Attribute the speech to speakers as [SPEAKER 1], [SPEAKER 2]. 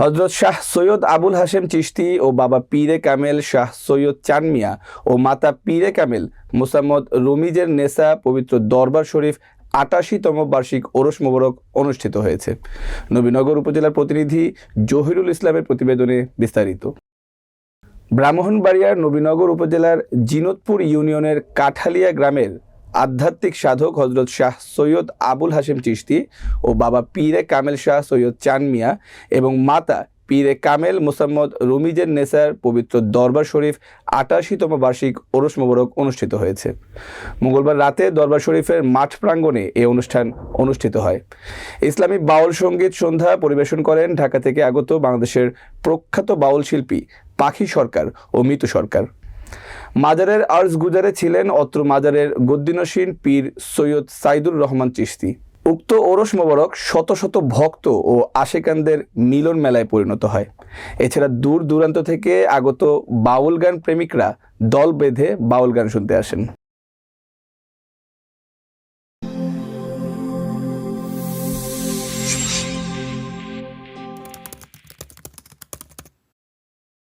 [SPEAKER 1] হজরত শাহ সৈয়দ আবুল হাশেম চিশতি ও বাবা পীরে কামেল শাহ সৈয়দ চানমিয়া ও মাতা পীরে কামেল মুসাম্মদ রমিজের নেসা পবিত্র দরবার শরীফ আটাশিতম বার্ষিক ওরস মোবারক অনুষ্ঠিত হয়েছে। নবীনগর উপজেলার প্রতিনিধি জহিরুল ইসলামের প্রতিবেদনে বিস্তারিত। ব্রাহ্মণবাড়িয়ার নবীনগর উপজেলার জিনতপুর ইউনিয়নের কাঠালিয়া গ্রামের আধ্যাত্মিক সাধক হজরত শাহ সৈয়দ আবুল হাশেম চিশতি ও বাবা পীরে কামেল শাহ সৈয়দ চান মিয়া এবং মাতা পীরে কামেল মোসাম্মদ রমিজের নেসার পবিত্র দরবার শরীফ আটাশিতম বার্ষিক ওরস মোবারক অনুষ্ঠিত হয়েছে। মঙ্গলবার রাতে দরবার শরীফের মাঠ প্রাঙ্গণে এই অনুষ্ঠান অনুষ্ঠিত হয়। ইসলামী বাউল সংগীত সন্ধ্যা পরিবেশন করেন ঢাকা থেকে আগত বাংলাদেশের প্রখ্যাত বাউল শিল্পী পাখি সরকার ও মিতু সরকার। মাজারের আর্জ গুজারে ছিলেন অত্র মাজারের গদ্দিনসীন পীর সৈয়দ সাইদুর রহমান চিস্তি উক্ত ওরস মোবারক শত শত ভক্ত ও আশেকানদের মিলন মেলায় পরিণত হয়। এছাড়া দূর দূরান্ত থেকে আগত বাউল গান প্রেমিকরা দল বেঁধে বাউল গান শুনতে আসেন।